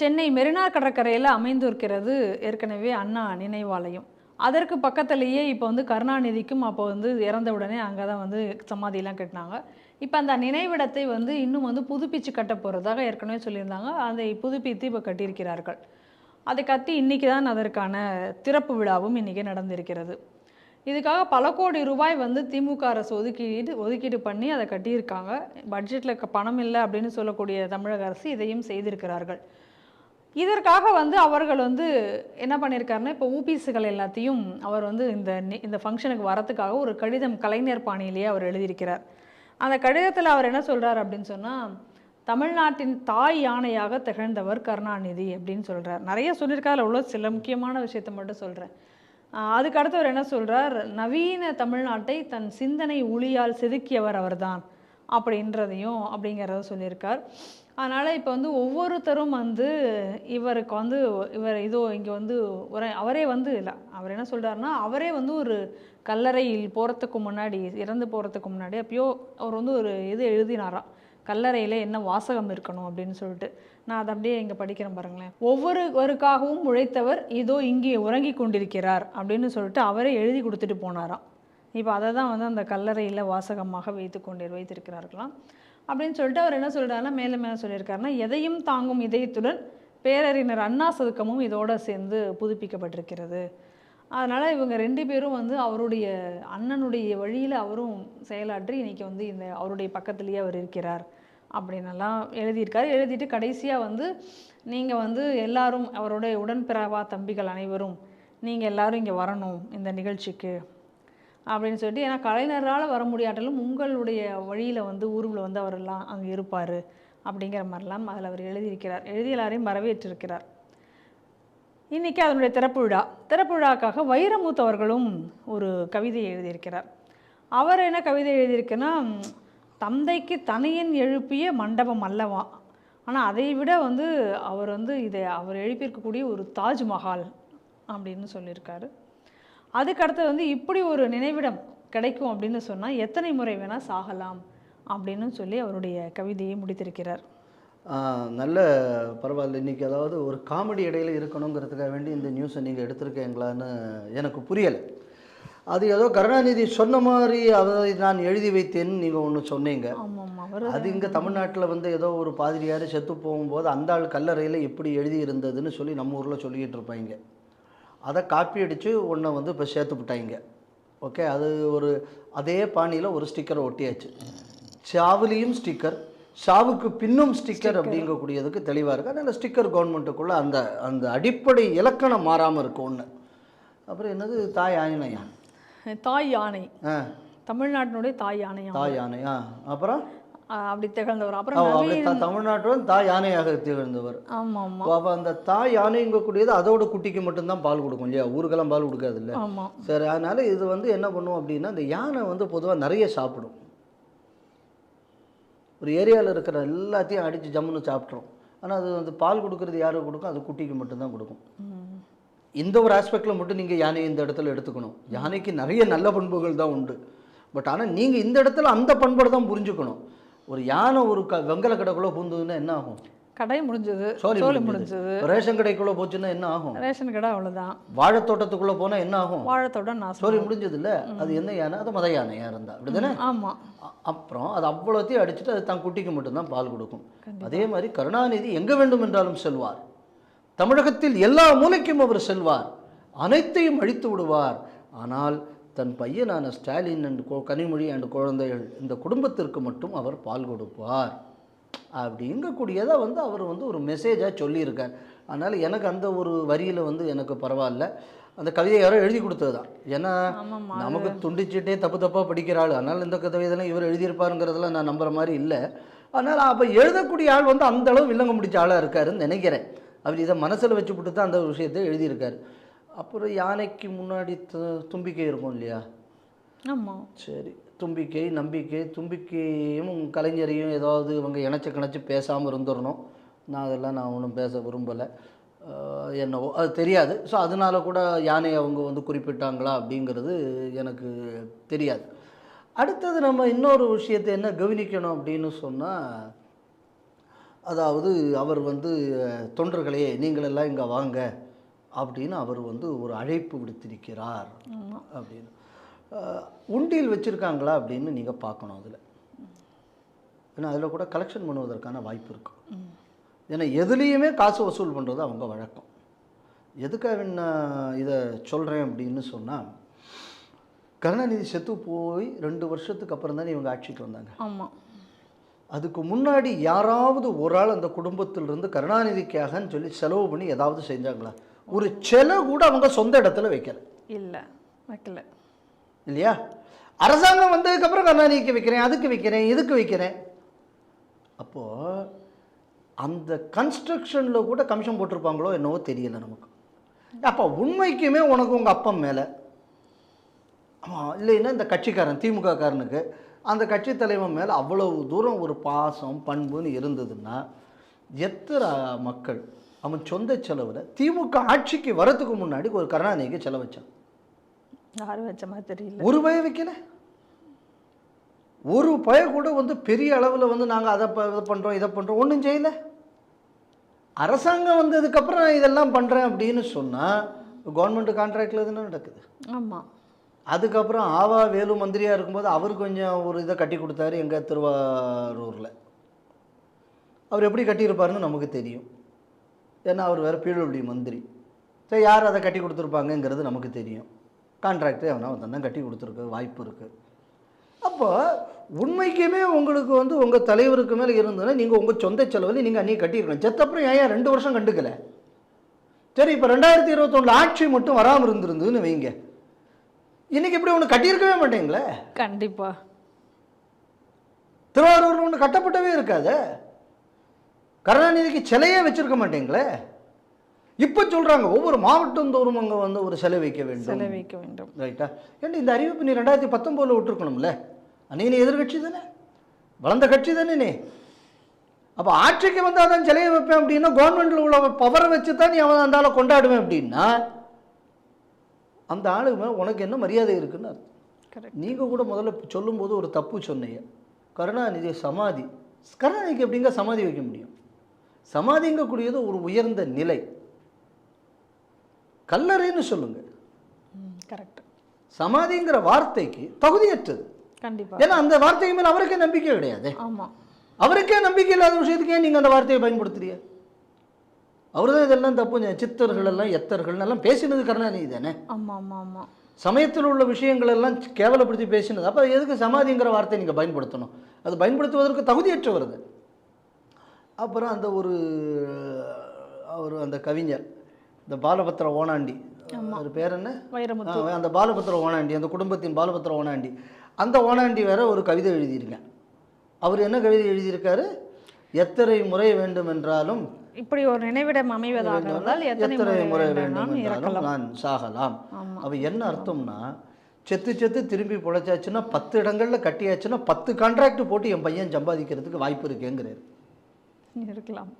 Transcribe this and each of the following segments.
சென்னை மெரினா கடற்கரையில் அமைந்திருக்கிறது ஏற்கனவே அண்ணா நினைவாலயம். அதற்கு பக்கத்துலேயே இப்போ வந்து கருணாநிதிக்கும் அப்போ வந்து இறந்த உடனே அங்கே தான் வந்து சமாதியெல்லாம் கட்டினாங்க. இப்போ அந்த நினைவிடத்தை வந்து இன்னும் வந்து புதுப்பிச்சு கட்ட போகிறதாக ஏற்கனவே சொல்லியிருந்தாங்க. அதை புதுப்பித்து இப்போ கட்டியிருக்கிறார்கள். அதை கத்தி இன்றைக்கி தான் அதற்கான திறப்பு விழாவும் இன்றைக்கி நடந்திருக்கிறது. இதுக்காக பல கோடி ரூபாய் வந்து திமுக அரசு ஒதுக்கீடு ஒதுக்கீடு பண்ணி அதை கட்டியிருக்காங்க. பட்ஜெட்டில் பணம் இல்லை அப்படின்னு சொல்லக்கூடிய தமிழக அரசு இதையும் செய்திருக்கிறார்கள். இதற்காக வந்து அவர்கள் வந்து என்ன பண்ணியிருக்காருன்னா இப்போ ஊபிஸுகள் எல்லாத்தையும் அவர் வந்து இந்த இந்த ஃபங்க்ஷனுக்கு வரத்துக்காக ஒரு கடிதம் கலைஞர் பாணியிலேயே அவர் எழுதியிருக்கிறார். அந்த கடிதத்தில் அவர் என்ன சொல்கிறார் அப்படின்னு சொன்னால் தமிழ்நாட்டின் தாய் யானையாக திகழ்ந்தவர் கருணாநிதி அப்படின்னு சொல்கிறார் நிறைய சொல்லியிருக்காரு அதில் உள்ள சில முக்கியமான விஷயத்தை மட்டும் சொல்கிறேன் அதுக்கடுத்து அவர் என்ன சொல்கிறார் நவீன தமிழ்நாட்டை தன் சிந்தனை ஒளியால் செதுக்கியவர் அவர்தான் அப்படின்றதையும் அப்படிங்கிறத சொல்லியிருக்கார். அதனால் இப்போ வந்து ஒவ்வொருத்தரும் வந்து இவருக்கு வந்து இவர் இதோ இங்கே வந்து ஒரு அவரே வந்து இல்லை அவர் என்ன சொல்கிறாருன்னா அவரே வந்து ஒரு கல்லறையில் போகிறதுக்கு முன்னாடி இறந்து போகிறதுக்கு முன்னாடி அப்பயோ அவர் வந்து ஒரு இது எழுதினாராம் கல்லறையில் என்ன வாசகம் இருக்கணும் அப்படின்னு சொல்லிட்டு. நான் அதை அப்படியே இங்கே படிக்கிறேன் பாருங்களேன். ஒவ்வொருவருக்காகவும் உழைத்தவர் இதோ இங்கே உறங்கி கொண்டிருக்கிறார் அப்படின்னு சொல்லிட்டு அவரே எழுதி கொடுத்துட்டு போனாராம். இப்போ அதை தான் வந்து அந்த கல்லறையில் வாசகமாக வைத்து கொண்டு வைத்திருக்கிறார்களாம். அப்படின்னு சொல்லிட்டு அவர் என்ன சொல்கிறாருன்னா மேலே மேலே சொல்லியிருக்காருன்னா எதையும் தாங்கும் இதயத்துடன் பேரறிஞர் அண்ணா சதுக்கமும் இதோடு சேர்ந்து புதுப்பிக்கப்பட்டிருக்கிறது. அதனால் இவங்க ரெண்டு பேரும் வந்து அவருடைய அண்ணனுடைய வழியில் அவரும் செயலாற்றி இன்றைக்கி வந்து இந்த அவருடைய பக்கத்துலேயே அவர் இருக்கிறார் அப்படின்னெல்லாம் எழுதியிருக்காரு. எழுதிட்டு கடைசியாக வந்து நீங்கள் வந்து எல்லாரும் அவருடைய உடன்பிறவா தம்பிகள் அனைவரும் நீங்கள் எல்லாரும் இங்கே வரணும் இந்த நிகழ்ச்சிக்கு. அப்படின்னு சொல்லிட்டு ஏன்னா கலைஞரால் வர முடியாட்டாலும் உங்களுடைய வழியில் வந்து ஊருவில் வந்து அவரெல்லாம் அங்கே இருப்பார் அப்படிங்கிற மாதிரிலாம் அதில் அவர் எழுதியிருக்கிறார். எழுதி எல்லாரையும் வரவேற்றிருக்கிறார். இன்றைக்கி அதனுடைய திறப்பு விழா. திறப்பு விழாக்காக வைரமுத்து அவர்களும் ஒரு கவிதையை எழுதியிருக்கிறார். அவர் என்ன கவிதை எழுதியிருக்குன்னா தந்தைக்கு தனியன் எழுப்பிய மண்டபம் அல்லவா? ஆனால் அதை விட வந்து அவர் வந்து இதை அவர் எழுப்பியிருக்கக்கூடிய ஒரு தாஜ்மஹால் அப்படின்னு சொல்லியிருக்காரு. அதுக்கடுத்து வந்து இப்படி ஒரு நினைவிடம் கிடைக்கும் அப்படின்னு சொன்னால் எத்தனை முறை வேணால் சாகலாம் அப்படின்னு சொல்லி அவருடைய கவிதையை முடித்திருக்கிறார். நல்ல பரவாயில்ல. இன்றைக்கி அதாவது ஒரு காமெடி இடையில இருக்கணுங்கிறதுக்காக வேண்டி இந்த நியூஸை நீங்கள் எடுத்திருக்கீங்களான்னு எனக்கு புரியலை. அது ஏதோ கருணாநிதி சொன்ன மாதிரி அதை நான் எழுதி வைத்தேன்னு நீங்கள் ஒன்று சொன்னீங்க. அது இங்கே தமிழ்நாட்டில் வந்து ஏதோ ஒரு பாதிரியார் செத்து போகும்போது அந்த ஆள் கல்லறையில் எப்படி எழுதி இருந்ததுன்னு சொல்லி நம்ம ஊரில் சொல்லிக்கிட்டு இருப்பாங்க. அதை காப்பி அடித்து ஒன்றை வந்து இப்போ சேர்த்து விட்டாங்க. ஓகே அது ஒரு அதே பாணியில் ஒரு ஸ்டிக்கரை ஒட்டியாச்சு. சாவுலேயும் ஸ்டிக்கர் சாவுக்கு பின்னும் ஸ்டிக்கர் அப்படிங்கக்கூடியதுக்கு தெளிவாக இருக்குது அதனால் ஸ்டிக்கர் கவர்மெண்ட்டுக்குள்ளே அந்த அந்த அடிப்படை இலக்கணம் மாறாமல் இருக்கும் ஒன்று அப்புறம் என்னது? தாய் ஆயினையா தாய் யானை ஆ. தமிழ்நாட்டினுடைய தாய் யானையாம் தாய் யானை அப்புறம்? அப்படி திகழ்ந்தவர். அப்புறம் தமிழ்நாட்டுடன் தாய் யானையாக திகழ்ந்தவர். ஆமாம் அப்போ அந்த தாய் யானைங்கக்கூடியது அதோட குட்டிக்கு மட்டும்தான் பால் கொடுக்கும் இல்லையா? ஊருக்கெல்லாம் பால் கொடுக்காது இல்லை. சரி அதனால இது வந்து என்ன பண்ணும் அப்படின்னா இந்த யானை வந்து பொதுவாக நிறைய சாப்பிடும். ஒரு ஏரியாவில் இருக்கிற எல்லாத்தையும் அடித்து ஜம்முன்னு சாப்பிட்ரும் ஆனால் அது வந்து பால் கொடுக்கறது யாருக்கு கொடுக்கும்? அது குட்டிக்கு மட்டும்தான் கொடுக்கும். இந்த ஒரு ஆஸ்பெக்டில் மட்டும் நீங்கள் யானையை இந்த இடத்துல எடுத்துக்கணும். யானைக்கு நிறைய நல்ல பண்புகள் தான் உண்டு. பட் ஆனால் நீங்கள் இந்த இடத்துல அந்த பண்பை தான் புரிஞ்சுக்கணும். ஒரு யானை ஒரு க வெங்கல கடைக்குள்ளே பூந்ததுன்னா என்ன ஆகும்? கடை முடிஞ்சது சோலி சோலி முடிஞ்சது. ரேஷன் கடைக்குள்ளே போச்சுன்னா என்ன ஆகும்? ரேஷன் கடை அவ்வளோதான் வாழைத்தோட்டத்துக்குள்ளே போனால் என்ன ஆகும்? வாழைத்தோட நான் சோரி முடிஞ்சது இல்ல அது என்ன யானை? அது மத யானையாக இருந்தா. அப்படிதானே? ஆமாம் அ- அப்புறம் அது அவ்வளோத்தையும் அடிச்சுட்டு அது தன் குட்டிக்கு மட்டும்தான் பால் கொடுக்கும். அதே மாதிரி கருணாநிதி எங்கே வேண்டும் என்றாலும் செல்வார். தமிழகத்தில் எல்லா மூலைக்கும் அவர் செல்வார். அனைத்தையும் அழித்து விடுவார். ஆனால் தன் பையனான Stalin and co Kanimozhi and குழந்தைகள் இந்த குடும்பத்திற்கு மட்டும் அவர் பால் கொடுப்பார். அப்படிங்கக்கூடியதை வந்து அவர் வந்து ஒரு மெசேஜாக சொல்லியிருக்கார். அதனால் எனக்கு அந்த ஒரு வரியில் வந்து எனக்கு பரவாயில்ல. அந்த கவிதை யாரோ எழுதி கொடுத்தது தான் ஏன்னா நமக்கு துண்டிச்சிட்டே தப்பு தப்பாக படிக்கிற ஆள். அதனால் இந்த கவிதைலாம் இவர் எழுதியிருப்பாருங்கிறதெல்லாம் நான் நம்புற மாதிரி இல்லை. அதனால் அப்போ எழுதக்கூடிய ஆள் வந்து அந்த அளவு வில்லங்க முடிச்ச ஆளாக இருக்காருன்னு நினைக்கிறேன். அவர் இதை மனசில் வச்சுப்புட்டு தான் அந்த விஷயத்தை எழுதியிருக்காரு. அப்புறம் யானைக்கு முன்னாடி து- தும்பிக்கை இருக்கும் இல்லையா? ஆமாம் சரி. தும்பிக்கை நம்பிக்கை தும்பிக்கையும் கலைஞரையும் ஏதாவது இவங்க இணைச்சு கிணச்சி பேசாமல் இருந்துடணும் நான் அதெல்லாம் நான் ஒன்றும் பேச விரும்பலை. என்னவோ அது தெரியாது. ஸோ அதனால கூட யானையை அவங்க வந்து குறிப்பிட்டாங்களா அப்படிங்கிறது எனக்கு தெரியாது. அடுத்தது நம்ம இன்னொரு விஷயத்தை என்ன கவனிக்கணும் அப்படின்னு சொன்னால் அதாவது அவர் வந்து தொண்டர்களே நீங்களெல்லாம் இங்கே வாங்க. அப்படின்னு அவர் வந்து ஒரு அழைப்பு விடுத்திருக்கிறார். அப்படின்னு. உண்டியல் வச்சுருக்காங்களா அப்படின்னு நீங்கள் பார்க்கணும் அதில். ஏன்னா அதில் கூட கலெக்ஷன் பண்ணுவதற்கான வாய்ப்பு இருக்கும் ஏன்னா எதுலேயுமே காசு வசூல் பண்ணுறது அவங்க வழக்கம். எதுக்காக நான் இதை சொல்கிறேன் அப்படின்னு சொன்னால் கருணாநிதி செத்து போய் ரெண்டு வருஷத்துக்கு அப்புறம் தானே இவங்க ஆட்சிக்கு வந்தாங்க. ஆமா. அதுக்கு முன்னாடி யாராவது ஒரு ஆள் அந்த குடும்பத்திலிருந்து கருணாநிதிக்காகன்னு சொல்லி செலவு பண்ணி ஏதாவது செஞ்சாங்களா? ஒரு செலவு கூட அவங்க சொந்த இடத்துல வைக்கல. இல்ல வைக்கல. இல்லையா? அரசாங்கம் வந்ததுக்கப்புறம் கருணாநிதிக்கு வைக்கிறேன் அதுக்கு வைக்கிறேன் இதுக்கு வைக்கிறேன். அப்போது அந்த கன்ஸ்ட்ரக்ஷனில் கூட கமிஷன் போட்டிருப்பாங்களோ என்னவோ தெரியல நமக்கு. அப்போ உண்மைக்குமே உனக்கு உங்கள் அப்பம் மேலே. ஆமாம் இல்லைன்னா இந்த கட்சிக்காரன் திமுக காரனுக்கு அந்த கட்சி தலைவன் மேலே அவ்வளவு தூரம் ஒரு பாசம் பண்புன்னு இருந்ததுன்னா எத்தனை மக்கள் அவன் சொந்த செலவில் திமுக ஆட்சிக்கு வரதுக்கு முன்னாடி ஒரு கருணாநிதிக்கு செலவச்சான் யாரும் வச்ச மாதிரி தெரியல. ஒரு பய வைக்கல. ஒரு பய கூட வந்து பெரிய அளவில் வந்து நாங்கள் அதை இதை பண்ணுறோம் இதை பண்ணுறோம் ஒன்றும் செய்யல. அரசாங்கம் வந்ததுக்கப்புறம் இதெல்லாம் பண்ணுறேன் அப்படின்னு சொன்னால் கவர்மெண்ட் கான்ட்ராக்டில் எதுனா நடக்குது. ஆமா. அதுக்கப்புறம் ஆவா வேலு மந்திரியாக இருக்கும்போது அவர் கொஞ்சம் ஒரு இதை கட்டி கொடுத்தாரு எங்கள் திருவாரூரில். அவர் எப்படி கட்டியிருப்பாருன்னு நமக்கு தெரியும். ஏன்னா அவர் வேறு பிடபிள்யூ மந்திரி. சரி யார் அதை கட்டி கொடுத்துருப்பாங்கங்கிறது நமக்கு தெரியும். கான்ட்ராக்டே அவனா அவன் தான் கட்டி கொடுத்துருக்க வாய்ப்பு இருக்குது அப்போ உண்மைக்குமே உங்களுக்கு வந்து உங்கள் தலைவருக்கு மேலே இருந்ததுன்னா நீங்கள் உங்கள் சொந்த செலவில் நீங்கள் அன்றைக்கி கட்டியிருக்கணும். செத்தப்புறம் ஏன் ரெண்டு வருஷம் கண்டுக்கல? சரி இப்போ ரெண்டாயிரத்தி இருபத்தொன்னில் ஆட்சி மட்டும் வராமல் இருந்திருந்ததுன்னு வைங்க. இன்னைக்கு இப்படி ஒன்று கட்டியிருக்கவே மாட்டீங்களே? கண்டிப்பா. திருவாரூர் ஒன்று கட்டப்பட்டவே இருக்காது? கருணாநிதிக்கு சிலையே வச்சிருக்க மாட்டீங்களே? இப்போ சொல்கிறாங்க ஒவ்வொரு மாவட்டம் தோறும் அங்கே வந்து ஒரு சிலை வைக்க வேண்டும். செலவழிக்க வேண்டும். ரைட்டா ஏன்டி இந்த அறிவிப்பு நீ ரெண்டாயிரத்தி பத்தொம்போதில் விட்டுருக்கணும்ல? அன்னைக்கு நீ எதிர்கட்சி தானே? வளர்ந்த கட்சி தானே நீ? அப்போ ஆட்சிக்கு வந்தால் தான் சிலையை வைப்பேன் அப்படின்னா கவர்மெண்ட்டில் உள்ள பவரை வச்சு தான் நீ அவன் அந்த ஆளை கொண்டாடுவேன் அப்படின்னா அந்த ஆளுக்கு உனக்கு என்ன மரியாதை இருக்குன்னு நீங்கள் கூட முதல்ல சொல்லும்போது ஒரு தப்பு சொன்னீங்க. கருணாநிதி சமாதி. கருணாநிதிக்கு எப்படிங்க சமாதி வைக்க முடியும்? சமாதிங்கக்கூடியது ஒரு உயர்ந்த நிலை. கல்லறைன்னு சொல்லுங்க. கரெக்ட் சமாதிங்கிற வார்த்தைக்கு தகுதியற்றது. ஏன்னா அந்த வார்த்தைக்கு மேலே அவருக்கே நம்பிக்கை கிடையாது. ஆமா. அவருக்கே நம்பிக்கை இல்லாத விஷயத்துக்கு ஏன் நீங்கள் அந்த வார்த்தையை பயன்படுத்துறீங்க? அவர் தான் இதெல்லாம் தப்பு. சித்தர்கள் எல்லாம் எத்தர்கள் எல்லாம் பேசினது கருணாநிதி தானே? ஆமா ஆமா ஆமா. சமயத்தில் உள்ள விஷயங்கள் எல்லாம் கேவலப்படுத்தி பேசினது. அப்போ எதுக்கு சமாதிங்கிற வார்த்தை நீங்கள் பயன்படுத்தணும்? அது பயன்படுத்துவதற்கு தகுதியற்றவர் அது. அப்புறம் அந்த ஒரு அவர் அந்த கவிஞர் இந்த பாலபத்திர ஓனாண்டி. அவர் பேர் என்ன? அந்த பாலபத்திர ஓனாண்டி அந்த குடும்பத்தின் பாலபத்திர ஓனாண்டி. அந்த ஓனாண்டி வேற ஒரு கவிதை எழுதியிருக்கேன். அவர் என்ன கவிதை எழுதியிருக்காரு? எத்தனை முறை வேண்டும் என்றாலும் இப்படி ஒரு நினைவிடம் அமைவதாக இருந்தால் எத்தனை முறை வேண்டும் என்றாலும் நான் சாகலாம். அவ என்ன அர்த்தம்னா செத்து செத்து திரும்பி பொழைச்சாச்சுன்னா பத்து இடங்கள்ல கட்டியாச்சுன்னா பத்து கான்ட்ராக்ட் போட்டு என் பையன் சம்பாதிக்கிறதுக்கு வாய்ப்பு இருக்குங்கிறாரு. இருக்கலாம்.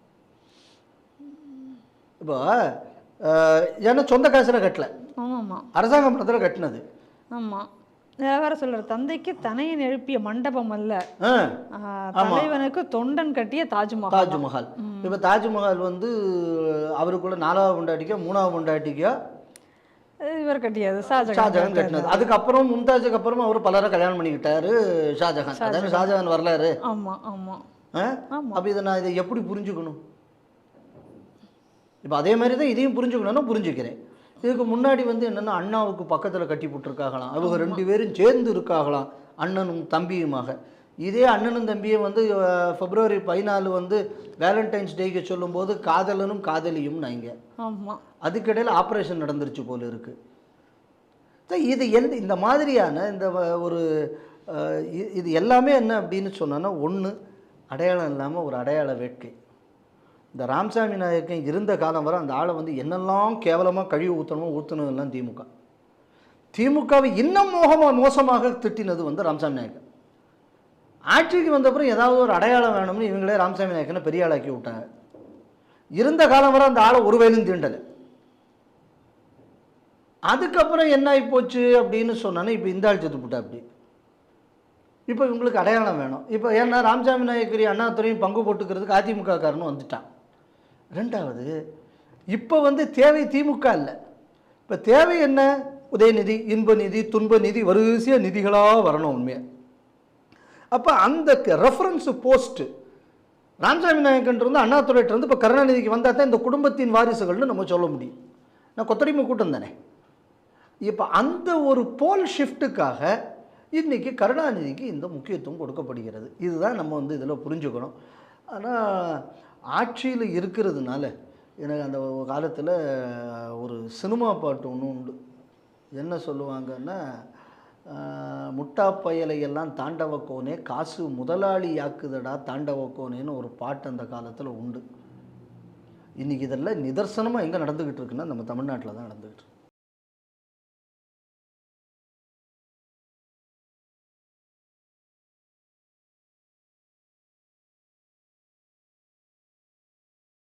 இப்போ ஏன்னா சொந்த காசில் கட்டல. ஆமா ஆமா அரசாங்க பணத்தில் கட்டினது. ஆமா. வேற சொல்ற தந்தைக்கு தனையன் எழுப்பிய மண்டபம் அல்ல. தலைவனுக்கு தொண்டன் கட்டிய தாஜ்மஹால். தாஜ்மஹால். இப்போ தாஜ்மஹால் வந்து அவருக்குள்ள நாலாவது பொண்டாட்டிக்கோ மூணாவது பொண்டாட்டிக்கோ? இவர் கட்டியது ஷாஜகான் கட்டினது. அதுக்கப்புறம் மும்தாஜுக்கு அப்புறமா அவர் பலரை கல்யாணம் பண்ணிக்கிட்டாரு ஷாஜகான். அதான ஷாஜகான் வரலாறு? ஆமா ஆமா. அப்போ இதை நான் இதை எப்படி புரிஞ்சுக்கணும்? இப்போ அதே மாதிரி தான் இதையும் புரிஞ்சுக்கணும்னா புரிஞ்சுக்கிறேன். இதுக்கு முன்னாடி வந்து என்னென்னா அண்ணாவுக்கு பக்கத்தில் கட்டி போட்டிருக்காங்களாம் அவங்க ரெண்டு பேரும் சேர்ந்து இருக்காகலாம் அண்ணனும் தம்பியுமாக. இதே அண்ணனும் தம்பியும் வந்து பிப்ரவரி பதினாலு வந்து வேலண்டைன்ஸ் டேக்கு சொல்லும்போது காதலனும் காதலியும் நாங்க ஆமா. அதுக்கிடையில் ஆப்ரேஷன் நடந்துருச்சு போல இருக்குது இது எந்த இந்த மாதிரியான இந்த ஒரு இது எல்லாமே என்ன அப்படின்னு சொன்னோன்னா ஒன்று அடையாளம் இல்லாமல் ஒரு அடையாள வேட்கை. இந்த ராமசாமி நாயக்கன் இருந்த காலம் வரை அந்த ஆளை வந்து என்னெல்லாம் கேவலமாக கழிவு ஊற்றணுமோ ஊற்றணும்லாம் திமுக. திமுகவை இன்னும் மோகமாக மோசமாக திட்டினது வந்து ராமசாமி நாயக்கன் ஆட்சிக்கு வந்தப்புறம் ஏதாவது ஒரு அடையாளம் வேணும்னு இவங்களே ராமசாமி நாயக்கனை பெரிய ஆளாக்கி விட்டாங்க. இருந்த காலம் வரை அந்த ஆளை ஒரு வயலும் தீண்டலை. அதுக்கப்புறம் என்ன ஆகி போச்சு அப்படின்னு சொன்னானே இப்போ இந்த ஆள் செத்து போட்டா அப்படி இப்போ இவங்களுக்கு அடையாளம் வேணும். இப்போ ஏன்னா ராமசாமி நாயக்கரி அண்ணாத்துறையும் பங்கு போட்டுக்கிறதுக்கு அதிமுக காரனும் வந்துட்டான். ரெண்டாவது இப்போ வந்து தேவை திமுக இல்லை. இப்போ தேவை என்ன? உதயநிதி இன்ப நிதி துன்ப நிதி வரிசையாக நிதிகளாக வரணும் உண்மையாக அப்போ அந்த ரெஃபரன்ஸு போஸ்ட்டு ராமசாமி நாயக்கன் இருந்து இருந்து இப்போ கருணாநிதிக்கு வந்தால் தான் இந்த குடும்பத்தின் வாரிசுகள்னு நம்ம சொல்ல முடியும். நான் கொத்தடிமை கூட்டம் தானே? இப்போ அந்த ஒரு போல் ஷிஃப்ட்டுக்காக இன்றைக்கி கருணாநிதிக்கு இந்த முக்கியத்துவம் கொடுக்கப்படுகிறது. இதுதான் நம்ம வந்து இதில் புரிஞ்சுக்கணும். ஆனால் ஆட்சியில் இருக்கிறதுனால எனக்கு அந்த காலத்தில் ஒரு சினிமா பாட்டு ஒன்று உண்டு. என்ன சொல்லுவாங்கன்னா ஆஹ், முட்டா எல்லாம் தாண்டவ கோனே காசு முதலாளி யாக்குதடா தாண்டவ கோனேன்னு ஒரு பாட்டு அந்த காலத்தில் உண்டு. இன்றைக்கி இதெல்லாம் நிதர்சனமாக எங்கே நடந்துக்கிட்டு இருக்குன்னா நம்ம தமிழ்நாட்டில் தான் நடந்துக்கிட்டு இருக்கு.